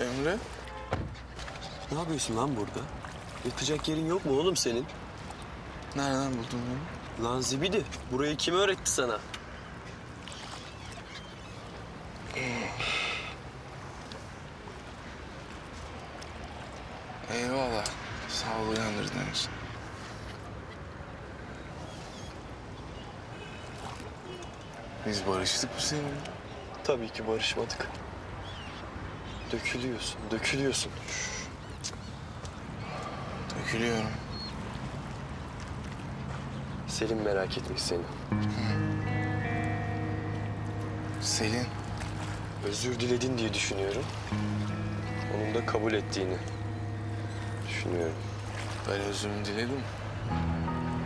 Emre? Ne yapıyorsun lan burada? Yatacak yerin yok mu oğlum senin? Nereden buldun bunu? Lan zibidi, burayı kim öğretti sana? Eyvallah. Sağ ol uyandırdığın için. Biz barıştık mı seninle? Tabii ki barışmadık. Dökülüyorsun, dökülüyorsun. Dökülüyorum. Selim merak etmiş seni. Selin. Özür diledin diye düşünüyorum. Onun da kabul ettiğini düşünüyorum. Ben özürümü diledim.